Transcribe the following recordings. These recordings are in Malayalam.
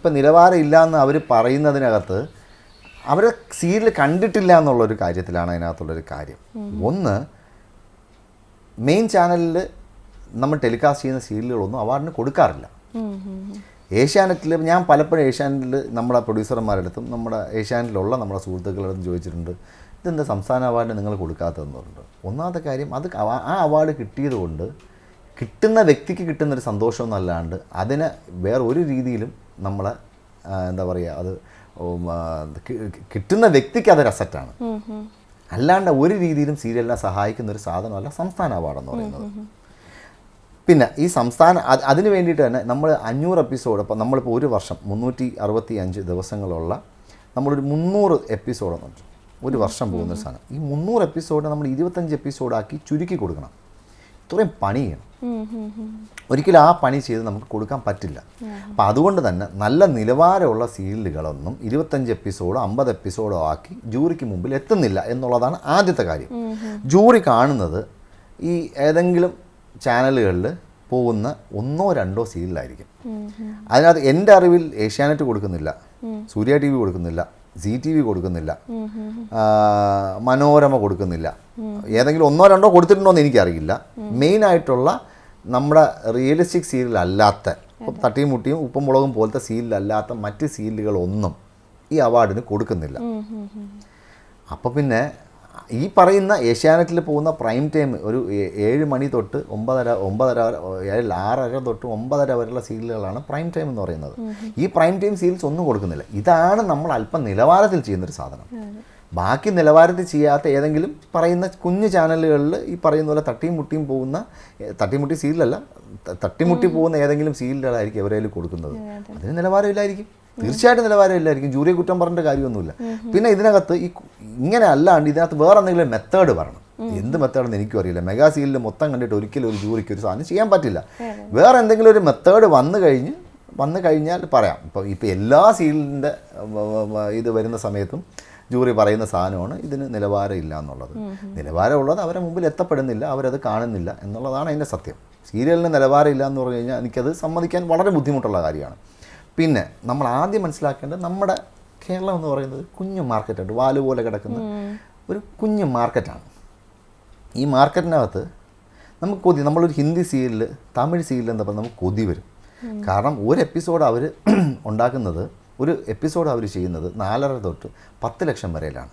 ഇപ്പം നിലവാരമില്ല എന്ന് അവർ പറയുന്നതിനകത്ത് അവരെ സീരിയൽ കണ്ടിട്ടില്ല എന്നുള്ളൊരു കാര്യത്തിലാണ് അതിനകത്തുള്ളൊരു കാര്യം. ഒന്ന് മെയിൻ ചാനലിൽ നമ്മൾ ടെലികാസ്റ്റ് ചെയ്യുന്ന സീരിയലുകളൊന്നും അവാർഡിന് കൊടുക്കാറില്ല. ഏഷ്യാനെറ്റിൽ ഞാൻ പലപ്പോഴും ഏഷ്യാനെറ്റിൽ നമ്മുടെ പ്രൊഡ്യൂസർമാരുടെ അടുത്തും നമ്മുടെ ഏഷ്യാനെറ്റിലുള്ള നമ്മുടെ സുഹൃത്തുക്കളടുത്തും ചോദിച്ചിട്ടുണ്ട് ഇതെന്താ സംസ്ഥാന അവാർഡ് നിങ്ങൾ കൊടുക്കാത്തതെന്ന് പറഞ്ഞിട്ടുണ്ട് ഒന്നാമത്തെ കാര്യം അത് ആ അവാർഡ് കിട്ടിയത് കൊണ്ട് കിട്ടുന്ന വ്യക്തിക്ക് കിട്ടുന്നൊരു സന്തോഷമൊന്നല്ലാണ്ട് അതിനെ വേറെ ഒരു രീതിയിലും നമ്മളെ എന്താ പറയുക അത് കിട്ടുന്ന വ്യക്തിക്ക് അതൊരു അസറ്റാണ് അല്ലാണ്ട് ഒരു രീതിയിലും സീരിയലിനെ സഹായിക്കുന്ന ഒരു സാധനമല്ല സംസ്ഥാന അവാർഡ് എന്ന് പറയുന്നത്. പിന്നെ ഈ സംസ്ഥാന അത് അതിന് വേണ്ടിയിട്ട് തന്നെ നമ്മൾ അഞ്ഞൂറ് എപ്പിസോഡ് ഇപ്പം നമ്മളിപ്പോൾ ഒരു വർഷം മുന്നൂറ്റി അറുപത്തി അഞ്ച് ദിവസങ്ങളുള്ള നമ്മളൊരു മുന്നൂറ് എപ്പിസോഡ് എന്നുണ്ട് ഒരു വർഷം പോകുന്ന ഒരു സാധനം. ഈ മുന്നൂറ് എപ്പിസോഡ് നമ്മൾ ഇരുപത്തഞ്ച് എപ്പിസോഡാക്കി ചുരുക്കി കൊടുക്കണം. ഇത്രയും പണി ചെയ്യണം. ഒരിക്കലും ആ പണി ചെയ്ത് നമുക്ക് കൊടുക്കാൻ പറ്റില്ല. അപ്പം അതുകൊണ്ട് തന്നെ നല്ല നിലവാരമുള്ള സീരിയലുകളൊന്നും ഇരുപത്തഞ്ച് എപ്പിസോഡോ അമ്പത് എപ്പിസോഡോ ആക്കി ജൂറിക്ക് മുമ്പിൽ എത്തുന്നില്ല എന്നുള്ളതാണ് ആദ്യത്തെ കാര്യം. ജൂറി കാണുന്നത് ഈ ഏതെങ്കിലും ചാനലുകളിൽ പോകുന്ന ഒന്നോ രണ്ടോ സീരിയലായിരിക്കും. അതിനകത്ത് എന്റെ അറിവിൽ ഏഷ്യാനെറ്റ് കൊടുക്കുന്നില്ല സൂര്യ ടി വി കൊടുക്കുന്നില്ല സി ടി വി കൊടുക്കുന്നില്ല. മനോരമ കൊടുക്കുന്നില്ല. ഏതെങ്കിലും ഒന്നോ രണ്ടോ കൊടുത്തിട്ടുണ്ടോ എന്ന് എനിക്കറിയില്ല. മെയിൻ ആയിട്ടുള്ള നമ്മുടെ റിയലിസ്റ്റിക് സീരിയൽ അല്ലാത്ത തട്ടിയും മുട്ടിയും ഉപ്പും മുളകും പോലത്തെ സീരിയൽ അല്ലാത്ത മറ്റ് സീരിയലുകളൊന്നും ഈ അവാർഡിന് കൊടുക്കുന്നില്ല. അപ്പോൾ പിന്നെ ഈ പറയുന്ന ഏഷ്യാനെറ്റിൽ പോകുന്ന പ്രൈം ടൈം ഒരു ഏഴ് മണി തൊട്ട് ഒമ്പതര ഒമ്പതര ഏഴ് ആറര തൊട്ട് ഒമ്പതര വരെയുള്ള സീരിയലുകളാണ് പ്രൈം ടൈം എന്ന് പറയുന്നത്. ഈ പ്രൈം ടൈം സീരിയൽസ് ഒന്നും കൊടുക്കുന്നില്ല. ഇതാണ് നമ്മൾ അല്പം നിലവാരത്തിൽ ചെയ്യുന്നൊരു സാധനം. ബാക്കി നിലവാരത്തിൽ ചെയ്യാത്ത ഏതെങ്കിലും പറയുന്ന കുഞ്ഞു ചാനലുകളിൽ ഈ പറയുന്ന പോലെ തട്ടിയും മുട്ടിയും പോകുന്ന തട്ടിമുട്ടി സീരിയലല്ല തട്ടിമുട്ടി പോകുന്ന ഏതെങ്കിലും സീരിയലുകളായിരിക്കും എവരേലും കൊടുക്കുന്നത്. അതിന് നിലവാരമില്ലായിരിക്കും. തീർച്ചയായിട്ടും നിലവാരമില്ലായിരിക്കും. ജൂറിയെ കുറ്റം പറഞ്ഞിട്ട് കാര്യമൊന്നുമില്ല. പിന്നെ ഇതിനകത്ത് ഈ ഇങ്ങനെ അല്ലാണ്ട് ഇതിനകത്ത് വേറെ എന്തെങ്കിലും മെത്തേഡ് വരണം എന്ത് മെത്തേഡെന്ന് എനിക്കും അറിയില്ല. മെഗാ സീലിൽ മൊത്തം കണ്ടിട്ട് ഒരിക്കലും ഒരു ജൂറിക്ക് ഒരു സാധനം ചെയ്യാൻ പറ്റില്ല. വേറെ എന്തെങ്കിലും ഒരു മെത്തേഡ് വന്നു കഴിഞ്ഞ് വന്നു കഴിഞ്ഞാൽ പറയാം. ഇപ്പോൾ ഇപ്പോൾ എല്ലാ സീലിന്റെ ഇത് വരുന്ന സമയത്തും ജൂറി പറയുന്ന സാധനമാണ് ഇതിന് നിലവാരമില്ല എന്നുള്ളത്. നിലവാരമുള്ളത് അവരെ മുമ്പിൽ എത്തപ്പെടുന്നില്ല അവരത് കാണുന്നില്ല എന്നുള്ളതാണ് അതിന്റെ സത്യം. സീരിയലിന് നിലവാരമില്ല എന്ന് പറഞ്ഞു കഴിഞ്ഞാൽ എനിക്കത് സമ്മതിക്കാൻ വളരെ ബുദ്ധിമുട്ടുള്ള കാര്യമാണ്. പിന്നെ നമ്മൾ ആദ്യം മനസ്സിലാക്കേണ്ടത് നമ്മുടെ കേരളം എന്ന് പറയുന്നത് കുഞ്ഞു മാർക്കറ്റാണ്. വാൽ പോലെ കിടക്കുന്ന ഒരു കുഞ്ഞു മാർക്കറ്റാണ്. ഈ മാർക്കറ്റിനകത്ത് നമുക്ക് കൊതി നമ്മളൊരു ഹിന്ദി സീരിയൽ തമിഴ് സീരിയൽ എന്താ പറയുക നമുക്ക് കൊതി വരും. കാരണം ഒരു എപ്പിസോഡ് അവർ ഉണ്ടാക്കുന്നത് ഒരു എപ്പിസോഡ് അവർ ചെയ്യുന്നത് നാലര തൊട്ട് പത്ത് ലക്ഷം വരെയിലാണ്.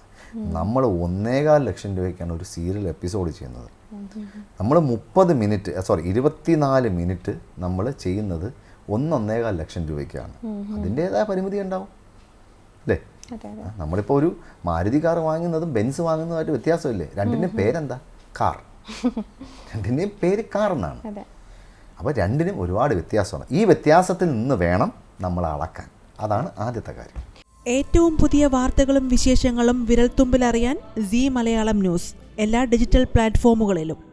നമ്മൾ ഒന്നേകാൽ ലക്ഷം രൂപയ്ക്കാണ് ഒരു സീരിയൽ എപ്പിസോഡ് ചെയ്യുന്നത്. നമ്മൾ മുപ്പത് മിനിറ്റ് സോറി ഇരുപത്തിനാല് മിനിറ്റ് നമ്മൾ ചെയ്യുന്നത് ഒന്നൊന്നേകാൽ ലക്ഷം രൂപയ്ക്കാണ്. അതിന്റേതായ പരിമിതി ഉണ്ടാവും. അല്ലേ? നമ്മളിപ്പോൾ ഒരു മാരുതി കാർ വാങ്ങുന്നതും ബെൻസ് വാങ്ങുന്നതുമായിട്ട് വ്യത്യാസമില്ലേ? രണ്ടിന്റെയും പേരെന്താ? കാർ. രണ്ടിന്റെയും പേര് കാർ എന്നാണ്. അതെ. അപ്പോൾ രണ്ടിനും ഒരുപാട് വ്യത്യാസമാണ്. ഈ വ്യത്യാസത്തിൽ നിന്ന് വേണം നമ്മൾ അളക്കാൻ. അതാണ് ആദ്യത്തെ കാര്യം. ഏറ്റവും പുതിയ വാർത്തകളും വിശേഷങ്ങളും വിരൽത്തുമ്പിലറിയാൻ സി മലയാളം ന്യൂസ്. എല്ലാ ഡിജിറ്റൽ പ്ലാറ്റ്ഫോമുകളിലും.